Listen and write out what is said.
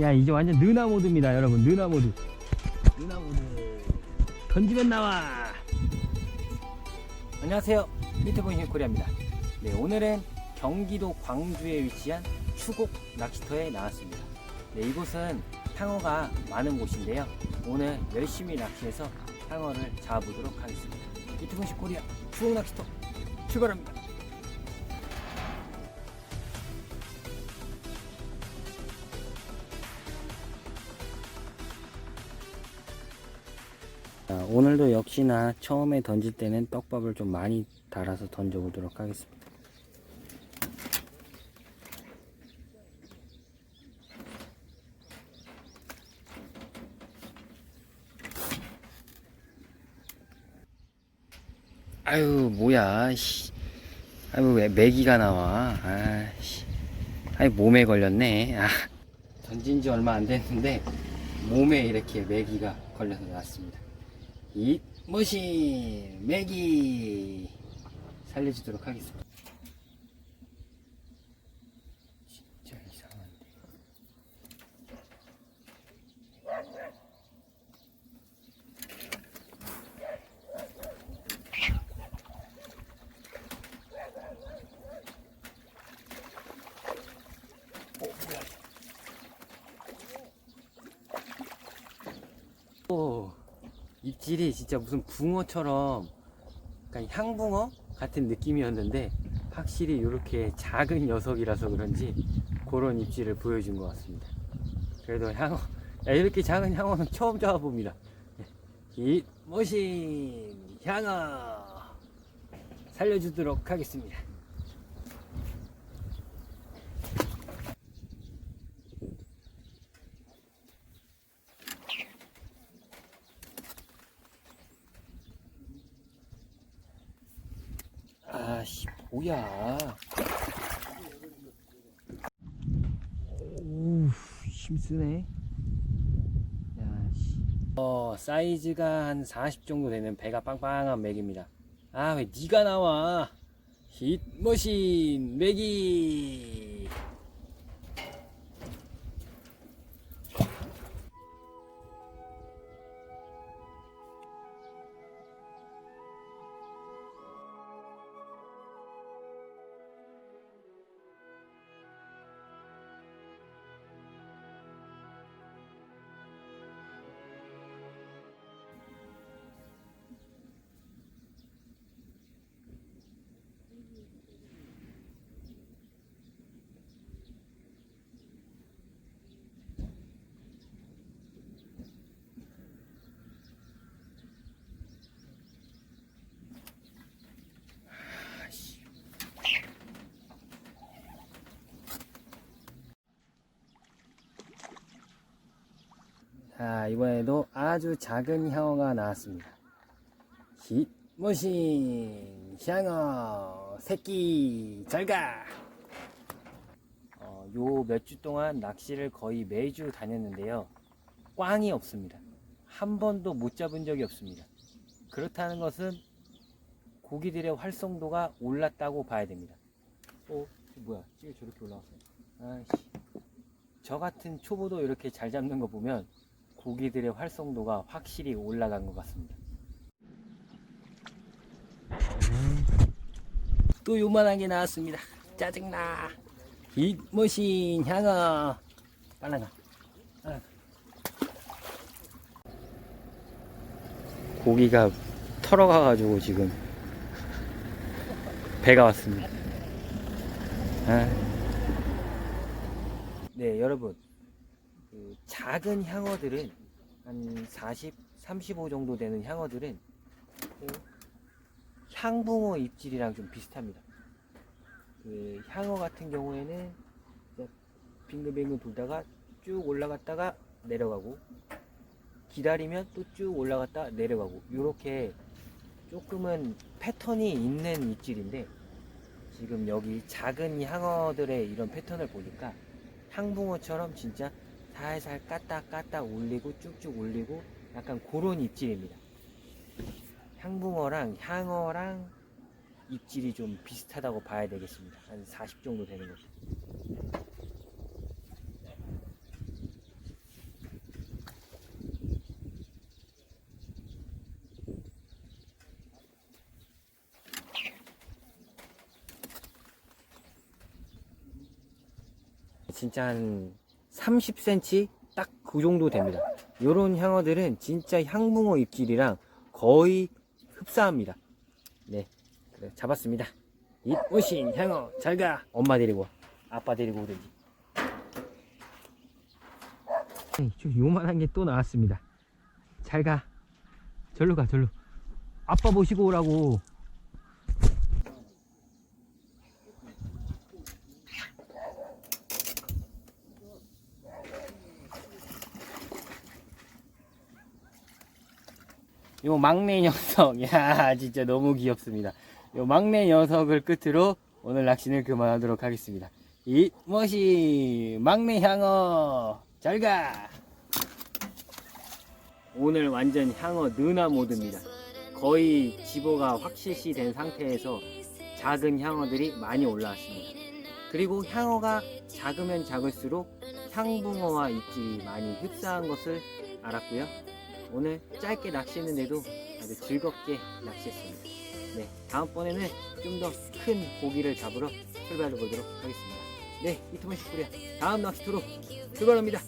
야 이제 완전 느나 모드입니다 여러분. 느나 모드. 느나 모드. 던지면 나와. 안녕하세요. 히트보이 히코리아입니다. 네 오늘은 경기도 광주에 위치한 추곡 낚시터에 나왔습니다. 네 이곳은 향어가 많은 곳인데요. 오늘 열심히 낚시해서 향어를 잡아보도록 하겠습니다. 히트보이 히코리아 추곡 낚시터 출발합니다 오늘도 역시나 처음에 던질 때는 떡밥을 좀 많이 달아서 던져 보도록 하겠습니다. 아유 뭐야 씨. 아유 왜 메기가 나와. 아씨. 아이 몸에 걸렸네. 아. 던진 지 얼마 안 됐는데 몸에 이렇게 메기가 걸려서 나왔습니다 이 머신 메기 살려주도록 하겠습니다. 진짜 이상한데. 오, 입질이 진짜 무슨 붕어처럼 약간 향붕어 같은 느낌이었는데 확실히 이렇게 작은 녀석이라서 그런지 그런 입질을 보여준 것 같습니다. 그래도 향어, 야, 이렇게 작은 향어는 처음 잡아봅니다. 이 머신 향어 살려주도록 하겠습니다. 아 씨 뭐야. 오우 힘쓰네. 야 씨. 어 사이즈가 한 40 정도 되는 배가 빵빵한 맥입니다. 아 왜 니가 나와? hit머신 맥이 자, 이번에도 아주 작은 향어가 나왔습니다. hit머신 향어 새끼 잘가! 어, 요 몇 주 동안 낚시를 거의 매주 다녔는데요. 꽝이 없습니다. 한 번도 못 잡은 적이 없습니다. 그렇다는 것은 고기들의 활성도가 올랐다고 봐야 됩니다. 어, 뭐야? 찌개 저렇게 올라왔어. 아이씨. 저 같은 초보도 이렇게 잘 잡는 거 보면 고기들의 활성도가 확실히 올라간 것 같습니다. 또 요만한 게 나왔습니다. 짜증나. hit머신 향어. 빨라가. 빨라가. 고기가 털어가가지고 지금 배가 왔습니다. 아. 네, 여러분. 그 작은 향어들은 한 40, 35 정도 되는 향어들은 그 향붕어 입질이랑 좀 비슷합니다. 그 향어 같은 경우에는 빙글빙글 돌다가 쭉 올라갔다가 내려가고 기다리면 또 쭉 올라갔다 내려가고 이렇게 조금은 패턴이 있는 입질인데 지금 여기 작은 향어들의 이런 패턴을 보니까 향붕어처럼 진짜 살살 까딱 까딱 올리고 쭉쭉 올리고 약간 그런 입질입니다. 향붕어랑 향어랑 입질이 좀 비슷하다고 봐야 되겠습니다. 한 40 정도 되는 것. 진짜 한 30cm 딱 그 정도 됩니다. 요런 향어들은 진짜 향붕어 입질이랑 거의 흡사합니다. 네, 그래 잡았습니다. 이쁘신 향어 잘가 엄마 데리고 와. 아빠 데리고 오든지. 요만한 게 또 나왔습니다. 잘가 절로 가 절로. 아빠 모시고 오라고. 요 막내 녀석, 야 진짜 너무 귀엽습니다. 요 막내 녀석을 끝으로 오늘 낚시는 그만하도록 하겠습니다. 이 멋이 막내 향어 잘가. 오늘 완전 향어 느나 모드입니다. 거의 집어가 확실시 된 상태에서 작은 향어들이 많이 올라왔습니다. 그리고 향어가 작으면 작을수록 향붕어와 입질이 많이 흡사한 것을 알았고요. 오늘 짧게 낚시했는데도 아주 즐겁게 낚시했습니다. 네, 다음번에는 좀 더 큰 고기를 잡으러 출발해 보도록 하겠습니다. 네, 이토만 식구야. 다음 낚시터로 출발합니다.